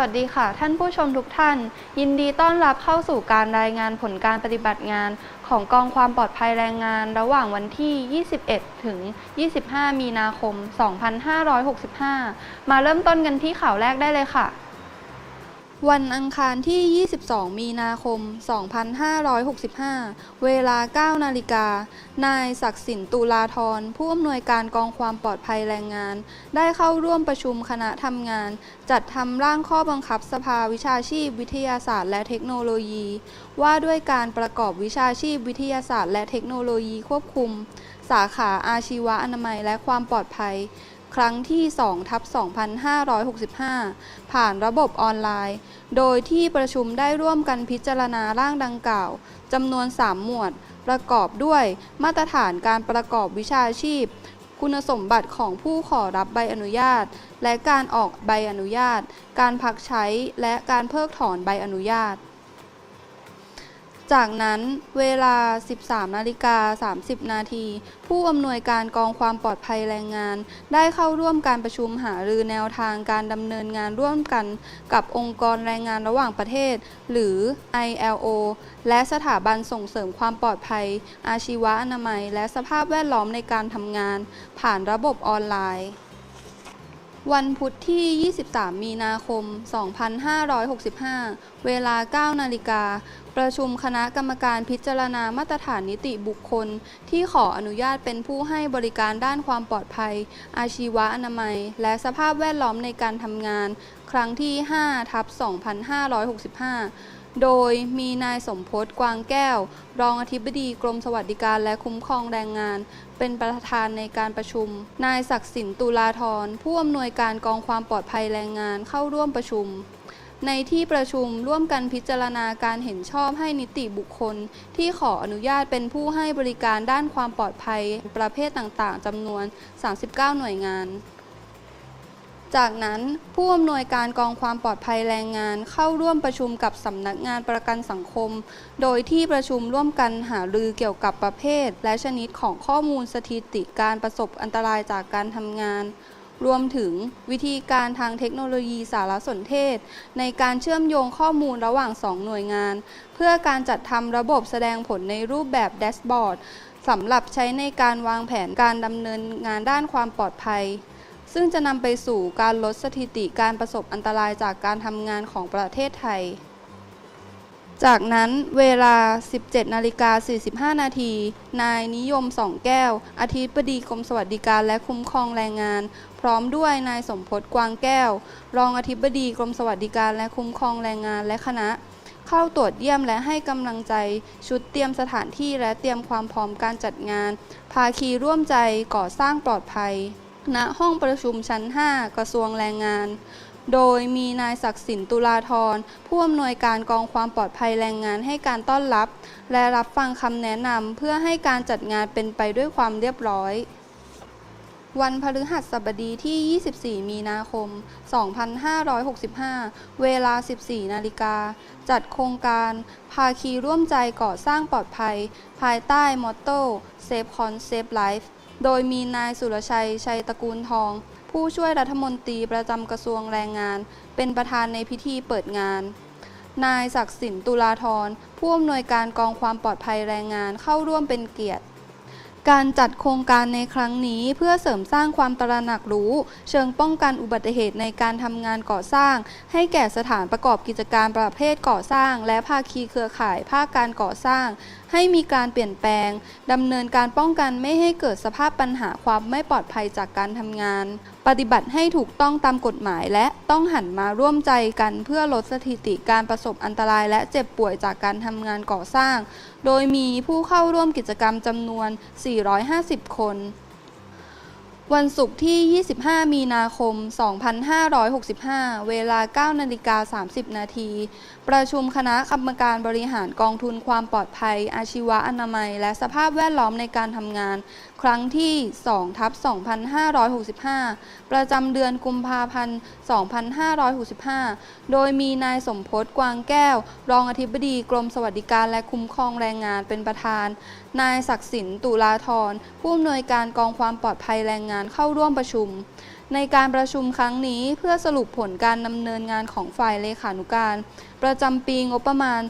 วัสดีค่ะ ท่านผู้ชมทุกท่าน ยินดีต้อนรับเข้าสู่การรายงานผลการปฏิบัติงาน ของกองความปลอดภัยแรงงาน ระหว่างวันที่ 21 ถึง 25 มีนาคม 2565 มาเริ่มต้นกันที่ข่าวแรกได้เลยค่ะ วันอังคารที่ 22 มีนาคม 2565 เวลา 9 นาฬิกา นายศักดิ์สินตุลาธร ผู้อำนวยการกองความปลอดภัยแรงงาน ได้เข้าร่วมประชุมคณะทำงาน จัดทำร่างข้อบังคับสภาวิชาชีพวิทยาศาสตร์และเทคโนโลยี ว่าด้วยการประกอบวิชาชีพวิทยาศาสตร์และเทคโนโลยีควบคุม สาขาอาชีวะอนามัยและความปลอดภัย ครั้งที่2ทับ2565 ผ่านระบบออนไลน์ โดยที่ประชุมได้ร่วมกันพิจารณาร่างดังกล่าวจำนวน 3 หมวด ประกอบด้วยมาตรฐานการประกอบวิชาชีพ คุณสมบัติของผู้ขอรับใบอนุญาต และการออกใบอนุญาต การพักใช้และการเพิกถอนใบอนุญาต จากนั้นเวลา 13นาฬิกา30 นาที ผู้อำนวยการกองความปลอดภัยแรงงาน ได้เข้าร่วมการประชุมหารือแนวทางการดำเนินงานร่วมกันกับองค์กรแรงงานระหว่างประเทศ หรือ ILO และสถาบันส่งเสริมความปลอดภัย อาชีวะอนามัย และสภาพแวดล้อมในการทำงาน ผ่านระบบออนไลน์วันพุธที่ 23 มีนาคม 2565 เวลา 9 นาฬิกา ประชุมคณะกรรมการพิจารณามาตรฐานนิติบุคคล ที่ขออนุญาตเป็นผู้ให้บริการด้านความปลอดภัย อาชีวะอนามัย และสภาพแวดล้อมในการทำงาน ครั้งที่ 5 ทับ 2565 โดยมีนายสมพศกวางแก้ว รองอธิบดีกรมสวัสดิการและคุ้มครองแรงงาน เป็นประธานในการประชุม นายศักดิ์สินตุลาธรผู้อำนวยการกองความปลอดภัยแรงงานเข้าร่วมประชุม ในที่ประชุมร่วมกันพิจารณาการเห็นชอบให้นิติบุคคล ที่ขออนุญาตเป็นผู้ให้บริการด้านความปลอดภัยประเภทต่างๆจำนวน 39 หน่วยงานจากนั้นผู้อำนวยการกองความปลอดภัยแรงงานเข้าร่วมประชุมกับสำนักงานประกันสังคม โดยที่ประชุมร่วมกันหารือเกี่ยวกับประเภท และชนิดของข้อมูลสถิติการประสบอันตรายจากการทำงาน รวมถึงวิธีการทางเทคโนโลยีสารสนเทศ ในการเชื่อมโยงข้อมูลระหว่าง 2 หน่วยงาน เพื่อการจัดทำระบบแสดงผลในรูปแบบแดชบอร์ดสำหรับใช้ในการวางแผนการดำเนินงานด้านความปลอดภัย ซึ่งจะนำไปสู่การลดสถิติการประสบอันตรายจากการทำงานของประเทศไทย จากนั้นเวลา 17นาฬิกา45 นาที นายนิยมสองแก้ว อธิบดีกรมสวัสดิการและคุ้มครองแรงงาน พร้อมด้วยนายสมพศกวางแก้ว รองอธิบดีกรมสวัสดิการและคุ้มครองแรงงานและคณะ เข้าตรวจเยี่ยมและให้กำลังใจ ชุดเตรียมสถานที่และเตรียมความพร้อมการจัดงาน ภาคีร่วมใจก่อสร้างปลอดภัย ณ ห้องประชุมชั้น 5 กระทรวงแรงงาน โดยมีนายศักดิ์สินตุลาธรผู้อำนวยการกองความปลอดภัยแรงงานให้การต้อนรับ และรับฟังคำแนะนำเพื่อให้การจัดงานเป็นไปด้วยความเรียบร้อย วันพฤหัสบดีที่ 24 มีนาคม 2565 เวลา 14 นาฬิกา จัดโครงการ ภาคีร่วมใจก่อสร้างปลอดภัย ภายใต้มอตโต้ Safe Con Safe Life โดยมีนายสุรชัย ชัยตระกูลทอง ผู้ช่วยรัฐมนตรีประจำกระทรวงแรงงาน เป็นประธานในพิธีเปิดงาน นายศักดิ์สินตุลาธรผู้อำนวยการกองความปลอดภัยแรงงานเข้าร่วมเป็นเกียรติการจัดโครงการในครั้งนี้เพื่อเสริมสร้างความตระหนักรู้ เชิงป้องกันอุบัติเหตุในการทำงานก่อสร้าง ให้แก่สถานประกอบกิจการประเภทก่อสร้าง และภาคีเครือข่ายภาคการก่อสร้าง ให้มีการเปลี่ยนแปลงดำเนินการป้องกันไม่ให้เกิดสภาพปัญหาความไม่ปลอดภัยจากการทำงาน ปฏิบัติให้ถูกต้องตามกฎหมาย และต้องหันมาร่วมใจกันเพื่อลดสถิติการประสบอันตราย และเจ็บป่วยจากการทำงานก่อสร้าง โดยมีผู้เข้าร่วมกิจกรรมจำนวน 450 คน วันศุกร์ที่ 25 มีนาคม 2565 เวลา 9 นาฬิกา 30 นาที ประชุมคณะกรรมการบริหารกองทุนความปลอดภัย อาชีวะอนามัย และสภาพแวดล้อมในการทำงานครั้งที่2ทับ2565 ประจำเดือนกุมภาพันธ์ 2565 โดยมีนายสมพศกวางแก้ว รองอธิบดีกรมสวัสดิการและคุ้มครองแรงงานเป็นประธาน นายศักดิ์สินตุลาธรผู้อำนวยการกองความปลอดภัยแรงงานเข้าร่วมประชุม ในการประชุมครั้งนี้เพื่อสรุปผลการดำเนินงานของฝ่ายเลขานุการ ประจำปีงบประมาณ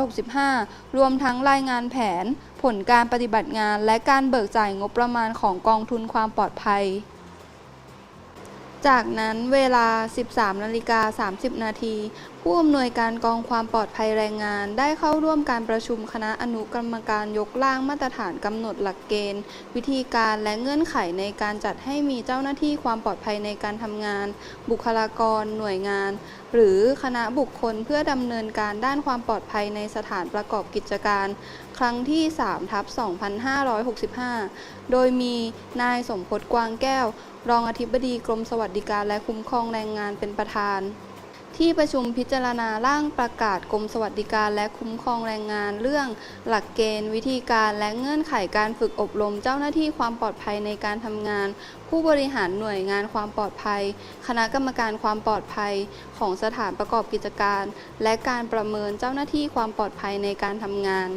2565 รวมทั้งรายงานแผน ผลการปฏิบัติงานและการเบิกจ่ายงบประมาณของกองทุนความปลอดภัย จากนั้นเวลา 13นาฬิกา30 นาทีผู้อำนวยการกองความปลอดภัยแรงงานได้เข้าร่วมการประชุมคณะอนุกรรมการยกร่างมาตรฐานกำหนดหลักเกณฑ์ วิธีการและเงื่อนไขในการจัดให้มีเจ้าหน้าที่ความปลอดภัยในการทำงาน บุคลากร หน่วยงาน หรือคณะบุคคลเพื่อดำเนินการด้านความปลอดภัยในสถานประกอบกิจการ ครั้งที่3ทับ2565 โดยมีนายสมพศกวางแก้ว รองอธิบดีกรมสวัสดิการและคุ้มครองแรงงานเป็นประธาน ที่ประชุมพิจารณาร่างประกาศกรมสวัสดิการและคุ้มครองแรงงานเรื่อง หลักเกณฑ์ วิธีการและเงื่อนไขการฝึกอบรมเจ้าหน้าที่ความปลอดภัยในการทำงาน ผู้บริหารหน่วยงานความปลอดภัย คณะกรรมการความปลอดภัยของสถานประกอบกิจการ และการประเมินเจ้าหน้าที่ความปลอดภัยในการทำงาน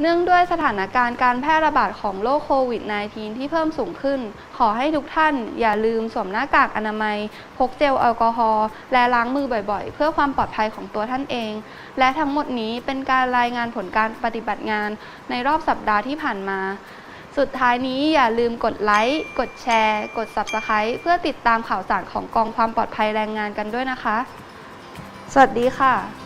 เนื่องด้วยสถานการณ์การแพร่ระบาดของโรคโควิด -19 ที่เพิ่มสูงขึ้น ขอให้ทุกท่านอย่าลืมสวมหน้ากากอนามัย พกเจลแอลกอฮอล์ และล้างมือบ่อยๆ เพื่อความปลอดภัยของตัวท่านเอง และทั้งหมดนี้เป็นการรายงานผลการปฏิบัติงานในรอบสัปดาห์ที่ผ่านมา สุดท้ายนี้อย่าลืมกดไลค์ กดแชร์ กด Subscribe เพื่อติดตามข่าวสารของกองความปลอดภัยแรงงานกันด้วยนะคะ สวัสดีค่ะ